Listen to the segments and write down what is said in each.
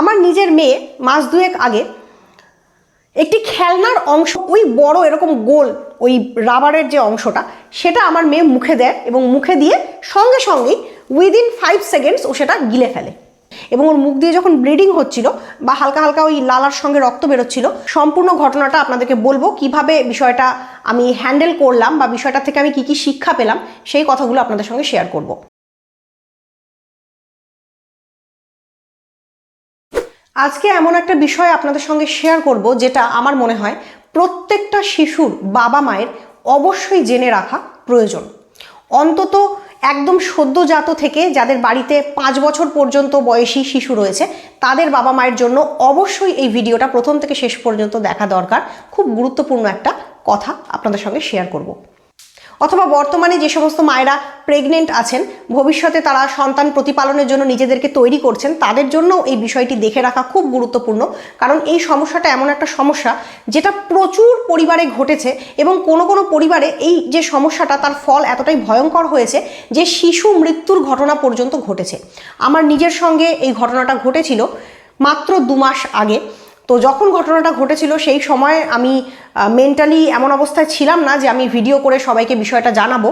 আমার নিজের মেয়ে মাস দুয়েক আগে একটি খেলনার অংশ, ওই বড় এরকম গোল, ওই রাবারের যে অংশটা, সেটা আমার মেয়ে মুখে দেয় এবং মুখে দিয়ে সঙ্গে সঙ্গেই উইদিন ফাইভ সেকেন্ডস ও সেটা গিলে ফেলে। এবং ওর মুখ দিয়ে যখন ব্লিডিং হচ্ছিল বা হালকা হালকা ওই লালার সঙ্গে রক্ত বেরোচ্ছিল, সম্পূর্ণ ঘটনাটা আপনাদেরকে বলব কীভাবে বিষয়টা আমি হ্যান্ডেল করলাম বা বিষয়টা থেকে আমি কি কি শিক্ষা পেলাম, সেই কথাগুলো আপনাদের সঙ্গে শেয়ার করব। আজকে এমন একটা বিষয় আপনাদের সঙ্গে শেয়ার করব, যেটা আমার মনে হয় প্রত্যেকটা শিশুর বাবা মায়ের অবশ্যই জেনে রাখা প্রয়োজন। অন্তত একদম সদ্যজাত থেকে যাদের বাড়িতে পাঁচ বছর পর্যন্ত বয়সী শিশু রয়েছে, তাদের বাবা মায়ের জন্য অবশ্যই এই ভিডিওটা প্রথম থেকে শেষ পর্যন্ত দেখা দরকার। খুব গুরুত্বপূর্ণ একটা কথা আপনাদের সঙ্গে শেয়ার করব। অথবা বর্তমানে যে সমস্ত মায়েরা প্রেগনেন্ট আছেন, ভবিষ্যতে তারা সন্তান প্রতিপালনের জন্য নিজেদেরকে তৈরি করছেন, তাদের জন্য এই বিষয়টি দেখে রাখা খুব গুরুত্বপূর্ণ। কারণ এই সমস্যাটা এমন একটা সমস্যা যেটা প্রচুর পরিবারে ঘটেছে এবং কোনো কোনো পরিবারে এই যে সমস্যাটা তার ফল এতটাই ভয়ঙ্কর হয়েছে যে শিশু মৃত্যুর ঘটনা পর্যন্ত ঘটেছে। আমার নিজের সঙ্গে এই ঘটনাটা ঘটেছিল মাত্র দু মাস আগে। তো যখন ঘটনাটা ঘটেছিল, সেই সময় আমি মেন্টালি এমন অবস্থায় ছিলাম না যে আমি ভিডিও করে সবাইকে বিষয়টা জানাব।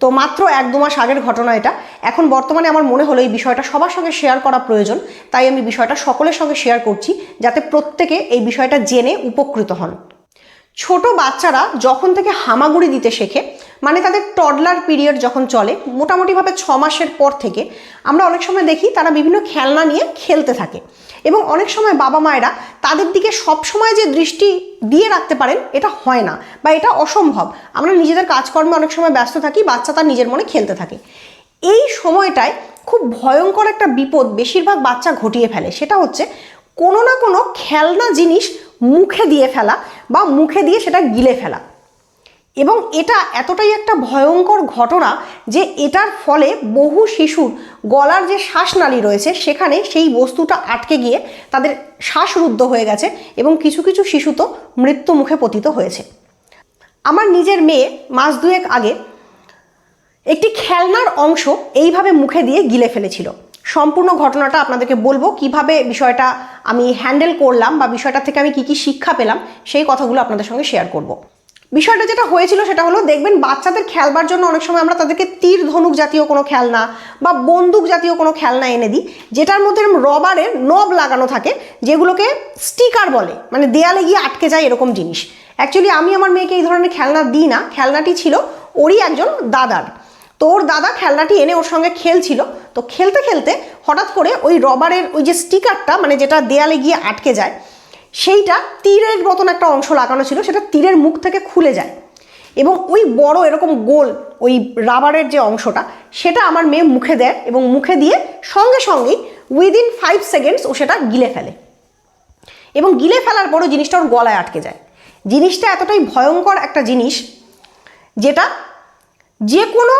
তো মাত্র এক দু মাস আগের ঘটনা এটা। এখন বর্তমানে আমার মনে হলো এই বিষয়টা সবার সঙ্গে শেয়ার করা প্রয়োজন, তাই আমি বিষয়টা সকলের সঙ্গে শেয়ার করছি, যাতে প্রত্যেকে এই বিষয়টা জেনে উপকৃত হন। ছোট বাচ্চারা যখন থেকে হামাগুড়ি দিতে শেখে মানে তাদের টডলার পিরিয়ড যখন চলে, মোটামুটিভাবে ছ মাসের পর থেকে আমরা অনেক সময় দেখি তারা বিভিন্ন খেলনা নিয়ে খেলতে থাকে। এবং অনেক সময় বাবা মায়েরা তাদের দিকে সবসময় যে দৃষ্টি দিয়ে রাখতে পারেন, এটা হয় না বা এটা অসম্ভব। আমরা নিজেদের কাজকর্মে অনেক সময় ব্যস্ত থাকি, বাচ্চা তার নিজের মনে খেলতে থাকে। এই সময়টায় খুব ভয়ঙ্কর একটা বিপদ বেশিরভাগ বাচ্চা ঘটিয়ে ফেলে, সেটা হচ্ছে কোনো না কোনো খেলনা জিনিস মুখে দিয়ে ফেলা বা মুখে দিয়ে সেটা গিলে ফেলা। এবং এটা এতটাই একটা ভয়ঙ্কর ঘটনা যে এটার ফলে বহু শিশুর গলার যে শ্বাসনালী রয়েছে, সেখানে সেই বস্তুটা আটকে গিয়ে তাদের শ্বাসরুদ্ধ হয়ে গেছে এবং কিছু কিছু শিশু তো মৃত্যু মুখে পতিত হয়েছে। আমার নিজের মেয়ে মাস দুয়েক আগে একটি খেলনার অংশ এইভাবে মুখে দিয়ে গিলে ফেলেছিল। সম্পূর্ণ ঘটনাটা আপনাদেরকে বলব, কীভাবে বিষয়টা আমি হ্যান্ডেল করলাম বা বিষয়টা থেকে আমি কি কি শিক্ষা পেলাম, সেই কথাগুলো আপনাদের সঙ্গে শেয়ার করব। বিষয়টা যেটা হয়েছিল সেটা হলো, দেখবেন বাচ্চাদের খেলবার জন্য অনেক সময় আমরা তাদেরকে তীর ধনুক জাতীয় কোনো খেলনা বা বন্দুক জাতীয় কোনো খেলনা এনে দিই, যেটার মধ্যে রবারের নব লাগানো থাকে, যেগুলোকে স্টিকার বলে মানে দেয়ালে গিয়ে আটকে যায় এরকম জিনিস। অ্যাকচুয়ালি আমি আমার মেয়েকে এই ধরনের খেলনা দিই না, খেলনাটি ছিল ওরই একজন দাদার। তো ওর দাদা খেলনাটি এনে ওর সঙ্গে খেলছিল। তো খেলতে খেলতে হঠাৎ করে ওই রবারের ওই যে স্টিকারটা মানে যেটা দেয়ালে গিয়ে আটকে যায়, সেইটা তীরের মতন একটা অংশ লাগানো ছিল, সেটা তীরের মুখ থেকে খুলে যায়। এবং ওই বড় এরকম গোল, ওই রাবারের যে অংশটা, সেটা আমার মেয়ে মুখে দেয় এবং মুখে দিয়ে সঙ্গে সঙ্গেই উইদিন ফাইভ সেকেন্ডস ও সেটা গিলে ফেলে। এবং গিলে ফেলার পরও জিনিসটা ওর গলায় আটকে যায়। জিনিসটা এতটাই ভয়ঙ্কর একটা জিনিস, যেটা যে কোনো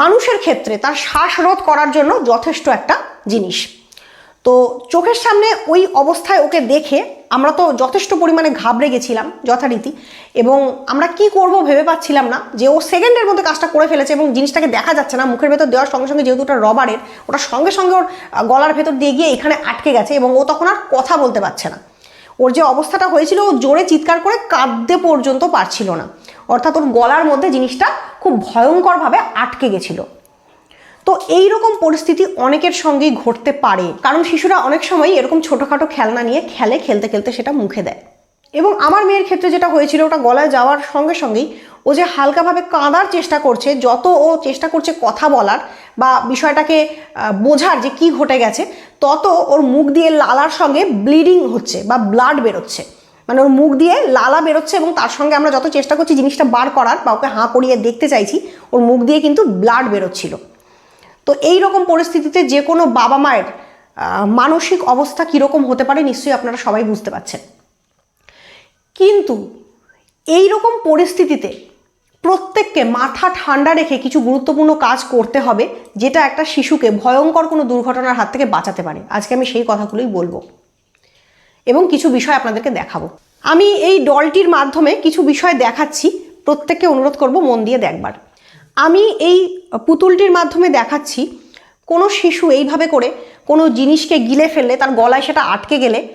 মানুষের ক্ষেত্রে তার শ্বাসরোধ করার জন্য যথেষ্ট একটা জিনিস। তো চোখের সামনে ওই অবস্থায় ওকে দেখে আমরা তো যথেষ্ট পরিমাণে ঘাবড়ে গেছিলাম যথারীতি এবং আমরা কি করব ভেবে পাচ্ছিলাম না যে ও সেকেন্ডের মধ্যে কাজটা করে ফেলেছে এবং জিনিসটাকে দেখা যাচ্ছে না, মুখের ভেতর দেওয়ার সঙ্গে সঙ্গে যেহেতু ওটা রবারের ওটা সঙ্গে সঙ্গে ওর গলার ভেতর দিয়ে গিয়ে এখানে আটকে গেছে এবং ও তখন আর কথা বলতে পারছে না। ওর যে অবস্থাটা হয়েছিল, ও জোরে চিৎকার করে কাঁদতে পর্যন্ত পারছিল না। অর্থাৎ ওর গলার মধ্যে জিনিসটা খুব ভয়ঙ্করভাবে আটকে গেছিল। তো এই রকম পরিস্থিতি অনেকের সঙ্গেই ঘটতে পারে। কারণ শিশুরা অনেক সময় এরকম ছোটোখাটো খেলনা নিয়ে খেলে, খেলতে খেলতে সেটা মুখে দেয়। এবং আমার মেয়ের ক্ষেত্রে যেটা হয়েছিল, ওটা গলায় যাওয়ার সঙ্গে সঙ্গেই ও যে হালকাভাবে কাঁদার চেষ্টা করছে, যত ও চেষ্টা করছে কথা বলার বা বিষয়টাকে বোঝার যে কি ঘটে গেছে, তত ওর মুখ দিয়ে লালার সঙ্গে ব্লিডিং হচ্ছে বা ব্লাড বেরোচ্ছে। মানে ওর মুখ দিয়ে লালা বেরোচ্ছে এবং তার সঙ্গে আমরা যত চেষ্টা করছি জিনিসটা বার করার বা ওকে হাঁ করিয়ে দেখতে চাইছি, ওর মুখ দিয়ে কিন্তু ব্লাড বেরোচ্ছিল। তো এই রকম পরিস্থিতিতে যে কোনো বাবা মায়ের মানসিক অবস্থা কীরকম হতে পারে, নিশ্চয়ই আপনারা সবাই বুঝতে পারছেন। কিন্তু এই রকম পরিস্থিতিতে প্রত্যেককে মাথা ঠান্ডা রেখে কিছু গুরুত্বপূর্ণ কাজ করতে হবে, যেটা একটা শিশুকে ভয়ঙ্কর কোনো দুর্ঘটনার হাত থেকে বাঁচাতে পারে। আজকে আমি সেই কথাগুলোই বলব। এবং কিছু বিষয় আপনাদেরকে দেখাবো। আমি এই ডলটির মাধ্যমে কিছু বিষয় দেখাচ্ছি। প্রত্যেককে অনুরোধ করব মন দিয়ে দেখবার। আমি এই পুতুলটির মাধ্যমে দেখাচ্ছি, কোনো শিশু এইভাবে করে কোনো জিনিসকে গিলে ফেললে, তার গলায় সেটা আটকে গেলে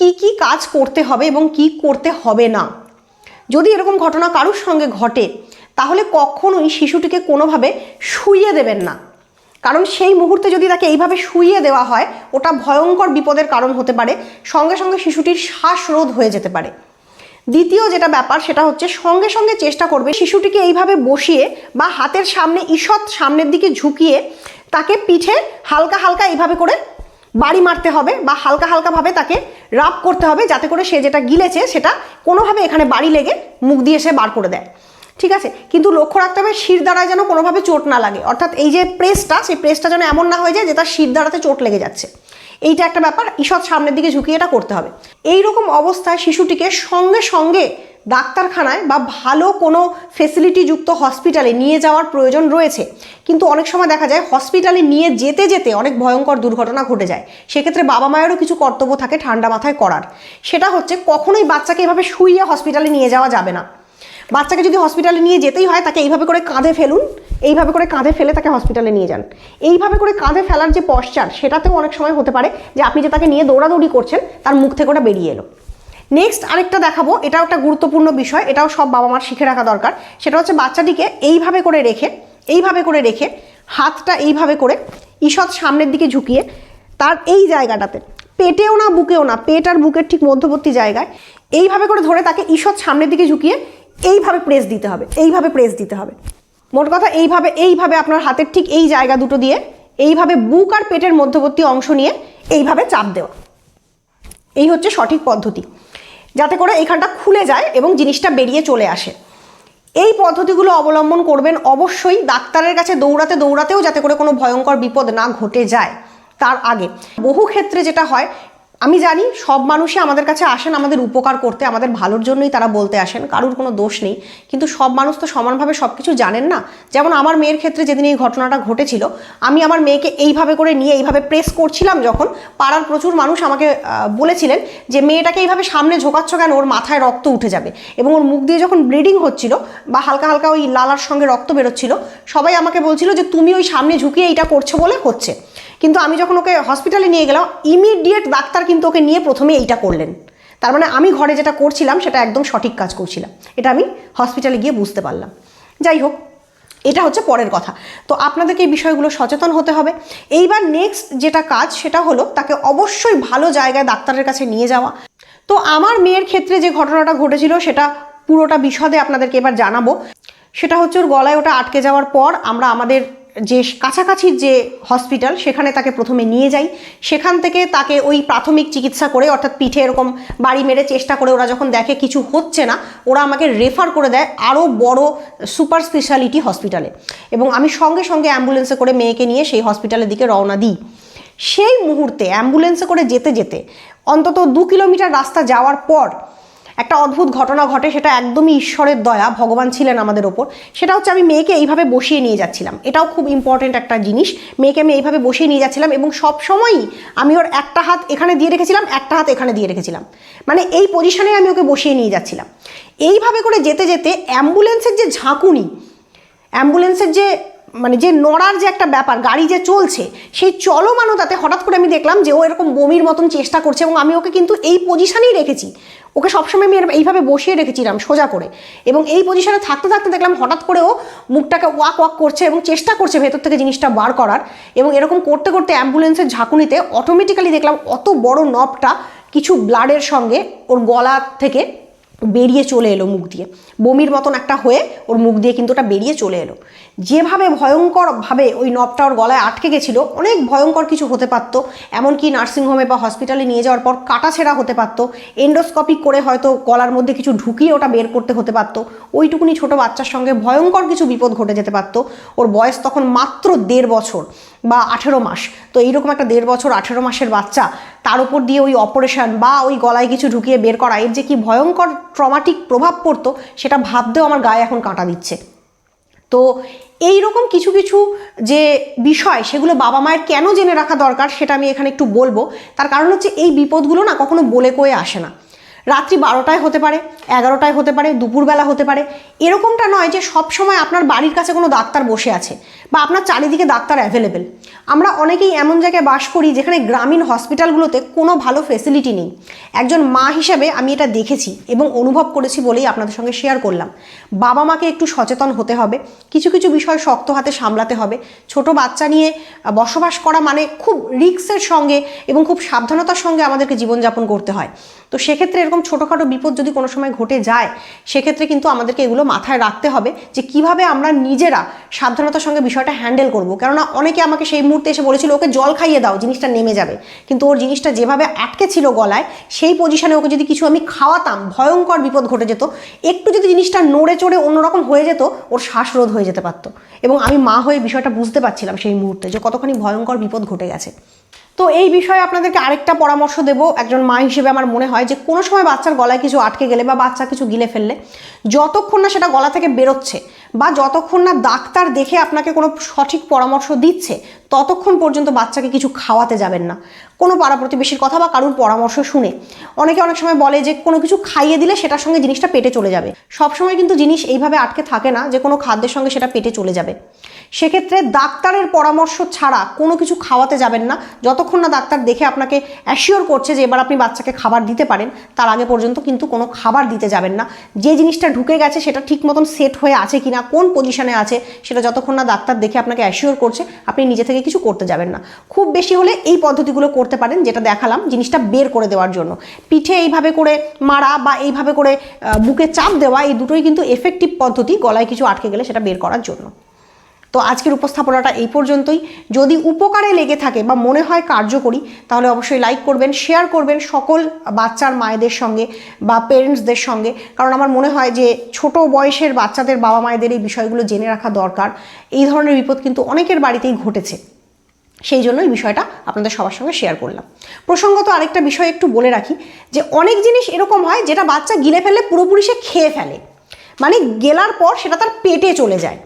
কি কি কাজ করতে হবে এবং কি করতে হবে না? যদি এরকম ঘটনা কারুর সঙ্গে ঘটে, তাহলে কখনোই শিশুটিকে কোনোভাবে শুইয়ে দেবেন না। কারণ সেই মুহূর্তে যদি তাকে এইভাবে শুইয়ে দেওয়া হয়, ওটা ভয়ঙ্কর বিপদের কারণ হতে পারে, সঙ্গে সঙ্গে শিশুটির শ্বাসরোধ হয়ে যেতে পারে। দ্বিতীয় যেটা ব্যাপার, সেটা হচ্ছে সঙ্গে সঙ্গে চেষ্টা করবে শিশুটিকে এইভাবে বসিয়ে বা হাতের সামনে, ঈষৎ সামনের দিকে ঝুঁকিয়ে তাকে পিঠে হালকা হালকা এইভাবে করে বাড়ি মারতে হবে বা হালকা হালকাভাবে তাকে রাব করতে হবে যাতে করে সে যেটা গিলেছে সেটা কোনোভাবে এখানে বাড়ি লেগে মুখ দিয়ে সে বার করে দেয়। ঠিক আছে? কিন্তু লক্ষ্য রাখতে হবে শির দ্বারায় যেন কোনোভাবে চোট না লাগে। অর্থাৎ এই যে প্রেসটা সেই প্রেসটা যেন এমন না হয়ে যায় যে তার শির দ্বারাতে চোট লেগে যাচ্ছে। এইটা একটা ব্যাপার, ঈষৎ সামনের দিকে ঝুঁকিয়ে এটা করতে হবে। এই রকম অবস্থায় শিশুটিকে সঙ্গে সঙ্গে ডাক্তারখানায় বা ভালো কোনো ফেসিলিটিযুক্ত হসপিটালে নিয়ে যাওয়ার প্রয়োজন রয়েছে। কিন্তু অনেক সময় দেখা যায় হসপিটালে নিয়ে যেতে যেতে অনেক ভয়ঙ্কর দুর্ঘটনা ঘটে যায়। সেক্ষেত্রে বাবা মায়েরও কিছু কর্তব্য থাকে ঠান্ডা মাথায় করার। সেটা হচ্ছে কখনোই বাচ্চাকে এভাবে শুইয়ে হসপিটালে নিয়ে যাওয়া যাবে না। বাচ্চাকে যদি হসপিটালে নিয়ে যেতেই হয়, তাকে এইভাবে করে কাঁধে ফেলুন, এইভাবে করে কাঁধে ফেলে তাকে হসপিটালে নিয়ে যান। এইভাবে করে কাঁধে ফেলার যে পশ্চার সেটাতেও অনেক সময় হতে পারে যে আপনি যে তাকে নিয়ে দৌড়াদৌড়ি করছেন, তার মুখ থেকে ওটা বেরিয়ে এলো। নেক্সট আরেকটা দেখাবো, এটাও একটা গুরুত্বপূর্ণ বিষয়, এটাও সব বাবা মার শিখে রাখা দরকার। সেটা হচ্ছে বাচ্চাটিকে এইভাবে করে রেখে, এইভাবে করে রেখে হাতটা এইভাবে করে ঈষৎ সামনের দিকে ঝুঁকিয়ে তার এই জায়গাটাতে, পেটেও না, বুকেও না, পেট আর বুকের ঠিক মধ্যবর্তী জায়গায়, এইভাবে করে ধরে তাকে ঈষৎ সামনের দিকে ঝুঁকিয়ে এইভাবে প্রেস দিতে হবে, এইভাবে প্রেস দিতে হবে। মোট কথা এইভাবে এইভাবে আপনার হাতের ঠিক এই জায়গা দুটো দিয়ে, এইভাবে বুক আর পেটের মধ্যবর্তী অংশ নিয়ে এইভাবে চাপ দেওয়া। এই হচ্ছে সঠিক পদ্ধতি। যাতে করে এখানটা খুলে যায় এবং জিনিসটা বেরিয়ে চলে আসে। এই পদ্ধতিগুলো অবলম্বন করবেন অবশ্যই ডাক্তারের কাছে দৌড়াতে দৌড়াতেও যাতে করে কোনো ভয়ঙ্কর বিপদ না ঘটে যায়। তার আগে বহু ক্ষেত্রে যেটা হয় আমি জানি সব মানুষই আমাদের কাছে আসেন, আমাদের উপকার করতে, আমাদের ভালোর জন্যই তারা বলতে আসেন, কারুর কোনো দোষ নেই। কিন্তু সব মানুষ তো সমানভাবে সব কিছু জানেন না। যেমন আমার মেয়ের ক্ষেত্রে যেদিন এই ঘটনাটা ঘটেছিল, আমি আমার মেয়েকে এইভাবে করে নিয়ে, এইভাবে প্রেস করছিলাম যখন পাড়ার প্রচুর মানুষ আমাকে বলেছিলেন যে মেয়েটাকে এইভাবে সামনে ঝোকাচ্ছ কেন? ওর মাথায় রক্ত উঠে যাবে। এবং ওর মুখ দিয়ে যখন ব্লিডিং হচ্ছিল বা হালকা হালকা ওই লালার সঙ্গে রক্ত বেরোচ্ছিল, সবাই আমাকে বলছিল যে, তুমি ওই সামনে ঝুঁকিয়ে এইটা করছ বলে হচ্ছে। কিন্তু আমি যখন ওকে হসপিটালে নিয়ে গেলাম ইমিডিয়েট ডাক্তার কিন্তু ওকে নিয়ে প্রথমে এইটা করলেন। তার মানে আমি ঘরে যেটা করছিলাম, সেটা একদম সঠিক কাজ করছিলাম। এটা আমি হসপিটালে গিয়ে বুঝতে পারলাম। যাই হোক, এটা হচ্ছে পরের কথা। তো আপনাদেরকে এই বিষয়গুলো সচেতন হতে হবে। এইবার নেক্সট যেটা কাজ, সেটা হলো তাকে অবশ্যই ভালো জায়গায় ডাক্তারের কাছে নিয়ে যাওয়া। তো আমার মেয়ের ক্ষেত্রে যে ঘটনাটা ঘটেছিল, সেটা পুরোটা বিশদে আপনাদেরকে এবার জানাব। সেটা হচ্ছে ওর গলায় ওটা আটকে যাওয়ার পর আমরা আমাদের যে কাছাকাছির যে হসপিটাল, সেখানে তাকে প্রথমে নিয়ে যাই। সেখান থেকে তাকে ওই প্রাথমিক চিকিৎসা করে, অর্থাৎ পিঠে এরকম বাড়ি মেরে চেষ্টা করে ওরা যখন দেখে কিছু হচ্ছে না, ওরা আমাকে রেফার করে দেয় আরও বড় সুপার স্পেশালিটি হসপিটালে এবং আমি সঙ্গে সঙ্গে অ্যাম্বুলেন্সে করে মেয়েকে নিয়ে সেই হসপিটালের দিকে রওনা দিই। সেই মুহূর্তে অ্যাম্বুলেন্সে করে যেতে যেতে অন্তত দু কিলোমিটার রাস্তা যাওয়ার পর একটা অদ্ভুত ঘটনা ঘটে, সেটা একদমই ঈশ্বরের দয়া, ভগবান ছিলেন আমাদের ওপর। সেটা হচ্ছে আমি মেয়েকে এইভাবে বসিয়ে নিয়ে যাচ্ছিলাম। এটাও খুব ইম্পর্টেন্ট একটা জিনিস। মেয়েকে আমি এইভাবে বসিয়ে নিয়ে যাচ্ছিলাম এবং সব সময়ই আমি ওর একটা হাত এখানে দিয়ে রেখেছিলাম, একটা হাত এখানে দিয়ে রেখেছিলাম। মানে এই পজিশনে আমি ওকে বসিয়ে নিয়ে যাচ্ছিলাম। এইভাবে করে যেতে যেতে অ্যাম্বুলেন্সের যে ঝাঁকুনি অ্যাম্বুলেন্সের যে মানে যে নড়ার যে একটা ব্যাপার, গাড়ি যে চলছে, সেই চলমানতাতে হঠাৎ করে আমি দেখলাম যে ও এরকম বমির মতন চেষ্টা করছে এবং আমি ওকে কিন্তু এই পজিশানেই রেখেছি। ওকে সবসময় আমি এইভাবে বসিয়ে রেখেছিলাম সোজা করে। এবং এই পজিশনে থাকতে থাকতে দেখলাম হঠাৎ করে ও মুখটাকে ওয়াক ওয়াক করছে এবং চেষ্টা করছে ভেতর থেকে জিনিসটা বার করার এবং এরকম করতে করতে অ্যাম্বুলেন্সের ঝাঁকুনিতে অটোমেটিক্যালি দেখলাম অত বড় নবটা কিছু ব্লাডের সঙ্গে ওর গলা থেকে বেরিয়ে চলে এলো মুখ দিয়ে। বমির মতন একটা হয়ে ওর মুখ দিয়ে কিন্তু ওটা বেরিয়ে চলে এলো। যেভাবে ভয়ঙ্করভাবে ওই নবটা ওর গলায় আটকে গেছিল, অনেক ভয়ঙ্কর কিছু হতে পারতো। এমনকি নার্সিংহোমে বা হসপিটালে নিয়ে যাওয়ার পর কাটা ছেঁড়া হতে পারতো। এন্ডোস্কোপিক করে হয়তো গলার মধ্যে কিছু ঢুকিয়ে ওটা বের করতে হতে পারতো। ওইটুকুনি ছোট বাচ্চার সঙ্গে ভয়ঙ্কর কিছু বিপদ ঘটে যেতে পারতো। ওর বয়স তখন মাত্র দেড় বছর বা আঠেরো মাস। তো এইরকম একটা দেড় বছর, আঠেরো মাসের বাচ্চা, তার উপর দিয়ে ওই অপারেশন বা ওই গলায় কিছু ঢুকিয়ে বের করা, এর যে কি ভয়ঙ্কর ট্রমাটিক প্রভাব পড়তো, সেটা ভাবতেও আমার গায়ে এখন কাঁটা দিচ্ছে। তো এই রকম কিছু কিছু যে বিষয় সেগুলো বাবা মায়ের কেন জেনে রাখা দরকার সেটা আমি এখানে একটু বলব। তার কারণ হচ্ছে এই বিপদগুলো না কখনো বলে কয়ে আসে না। রাত্রি বারোটায় হতে পারে, এগারোটায় হতে পারে, দুপুরবেলা হতে পারে। এরকমটা নয় যে সব সময় আপনার বাড়ির কাছে কোনো ডাক্তার বসে আছে বা আপনার চারিদিকে ডাক্তার অ্যাভেলেবেল আমরা অনেকেই এমন জায়গায় বাস করি যেখানে গ্রামীণ হসপিটালগুলোতে কোনো ভালো ফেসিলিটি নেই। একজন মা হিসেবে আমি এটা দেখেছি এবং অনুভব করেছি বলেই আপনাদের সঙ্গে শেয়ার করলাম। বাবা মাকে একটু সচেতন হতে হবে, কিছু কিছু বিষয় শক্ত হাতে সামলাতে হবে। ছোট বাচ্চা নিয়ে বসবাস করা মানে খুব রিক্সের সঙ্গে এবং খুব সাবধানতার সঙ্গে আমাদেরকে জীবনযাপন করতে হয়। তো সেক্ষেত্রে এরকম ছোটোখাটো বিপদ যদি কোনো সময় ঘটে যায়, সেক্ষেত্রে কিন্তু আমাদেরকে এগুলো মাথায় রাখতে হবে যে কীভাবে আমরা নিজেরা সাবধানতার সঙ্গে বিষয়টা হ্যান্ডেল করব। কেননা অনেকে আমাকে সেই মুহূর্তে এসে বলেছিল, ওকে জল খাইয়ে দাও, জিনিসটা নেমে যাবে। কিন্তু ওর জিনিসটা যেভাবে আটকে ছিল গলায়, সেই পজিশনে ওকে যদি কিছু আমি খাওয়াতাম, ভয়ঙ্কর বিপদ ঘটে যেত। একটু যদি জিনিসটা নড়ে চড়ে অন্যরকম হয়ে যেত, ওর শ্বাসরোধ হয়ে যেতে পারতো। এবং আমি মা হয়ে বিষয়টা বুঝতে পারছিলাম সেই মুহূর্তে যে কতখানি ভয়ঙ্কর বিপদ ঘটে গেছে। তো এই বিষয়ে আপনাদেরকে আরেকটা পরামর্শ দেব, একজন মা হিসেবে আমার মনে হয় যে, কোনো সময় বাচ্চার গলায় কিছু আটকে গেলে বা বাচ্চা কিছু গিলে ফেললে, যতক্ষণ না সেটা গলা থেকে বেরোচ্ছে বা যতক্ষণ না ডাক্তার দেখে আপনাকে কোনো সঠিক পরামর্শ দিচ্ছে, ততক্ষণ পর্যন্ত বাচ্চাকে কিছু খাওয়াতে যাবেন না। কোনো পাড়া প্রতিবেশীর কথা বা কারুর পরামর্শ শুনে। অনেকে অনেক সময় বলে যে, কোনো কিছু খাইয়ে দিলে সেটার সঙ্গে জিনিসটা পেটে চলে যাবে। সবসময় কিন্তু জিনিস এইভাবে আটকে থাকে না যে, কোনো খাদ্যের সঙ্গে সেটা পেটে চলে যাবে। সেক্ষেত্রে ডাক্তারের পরামর্শ ছাড়া কোনো কিছু খাওয়াতে যাবেন না। যতক্ষণ না ডাক্তার দেখে আপনাকে অ্যাসিওর করছে যে, এবার আপনি বাচ্চাকে খাবার দিতে পারেন, তার আগে পর্যন্ত কিন্তু কোনো খাবার দিতে যাবেন না। যে জিনিসটা ঢুকে গেছে সেটা ঠিক মতন সেট হয়ে আছে কিনা কোন পজিশনে আছে, সেটা যতক্ষণ না ডাক্তার দেখে আপনাকে অ্যাসিওর করছে, আপনি নিজে থেকে কিছু করতে যাবেন না। খুব বেশি হলে এই পদ্ধতিগুলো করতে পারেন, যেটা দেখালাম, জিনিসটা বের করে দেওয়ার জন্য। পিঠে এইভাবে করে মারা বা এইভাবে করে বুকে চাপ দেওয়া, এই দুটোই কিন্তু এফেক্টিভ পদ্ধতি, গলায় কিছু আটকে গেলে সেটা বের করার জন্য। তো আজকের উপস্থাপনাটা এই পর্যন্তই। যদি উপকারে লেগে থাকে বা মনে হয় কার্যকরী, তাহলে অবশ্যই লাইক করবেন শেয়ার করবেন সকল বাচ্চার মায়েদের সঙ্গে বা পেরেন্টসদের সঙ্গে। কারণ আমার মনে হয় যে ছোট বয়সের বাচ্চাদের বাবা মায়েদের এই বিষয়গুলো জেনে রাখা দরকার। এই ধরনের বিপদ কিন্তু অনেকের বাড়িতেই ঘটেছে। সেই জন্য এই বিষয়টা আপনাদের সবার সঙ্গে শেয়ার করলাম। প্রসঙ্গত আরেকটা বিষয় একটু বলে রাখি, যে অনেক জিনিস এরকম হয় যেটা বাচ্চা গিলে ফেললে পুরোপুরি সে খেয়ে ফেলে। মানে গেলার পর সেটা তার পেটে চলে যায়।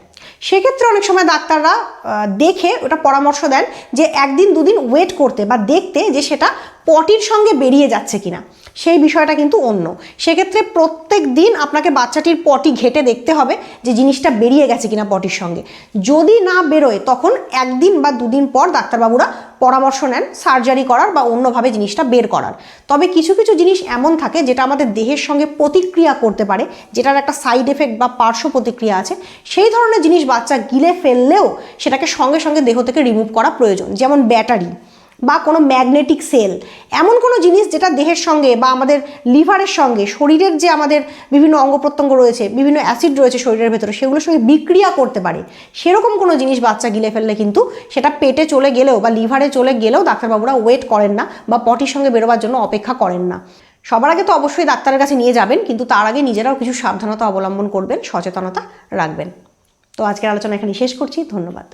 সেক্ষেত্রে অনেক সময় ডাক্তাররা দেখে ওটা পরামর্শ দেন যে একদিন দুদিন ওয়েট করতে বা দেখতে যে সেটা পটির সঙ্গে বেরিয়ে যাচ্ছে কিনা। সেই বিষয়টা কিন্তু অন্য। সেক্ষেত্রে প্রত্যেক দিন আপনাকে বাচ্চাটির পটি ঘেটে দেখতে হবে যে জিনিসটা বেরিয়ে গেছে কিনা পটির সঙ্গে। যদি না বেরোয়, তখন একদিন বা দুদিন পর ডাক্তারবাবুরা পরামর্শ নেন সার্জারি করার বা অন্যভাবে জিনিসটা বের করার। তবে কিছু কিছু জিনিস এমন থাকে যেটা আমাদের দেহের সঙ্গে প্রতিক্রিয়া করতে পারে, যেটার একটা সাইড এফেক্ট বা পার্শ্ব প্রতিক্রিয়া আছে। সেই ধরনের জিনিস বাচ্চা গিলে ফেললেও সেটাকে সঙ্গে সঙ্গে দেহ থেকে রিমুভ করা প্রয়োজন, যেমন ব্যাটারি বা কোনো ম্যাগনেটিক সেল, এমন কোনো জিনিস যেটা দেহের সঙ্গে বা আমাদের লিভারের সঙ্গে, শরীরের যে আমাদের বিভিন্ন অঙ্গ প্রত্যঙ্গ রয়েছে, বিভিন্ন অ্যাসিড রয়েছে শরীরের ভেতরে, সেগুলোর সঙ্গে বিক্রিয়া করতে পারে, সেরকম কোনো জিনিস বাচ্চা গিলে ফেললে কিন্তু সেটা পেটে চলে গেলেও বা লিভারে চলে গেলেও ডাক্তারবাবুরা ওয়েট করেন না বা পটির সঙ্গে বেরোবার জন্য অপেক্ষা করেন না। সবার আগে তো অবশ্যই ডাক্তারের কাছে নিয়ে যাবেন, কিন্তু তার আগে নিজেরাও কিছু সাবধানতা অবলম্বন করবেন, সচেতনতা রাখবেন। তো আজকের আলোচনা এখানে শেষ করছি, ধন্যবাদ।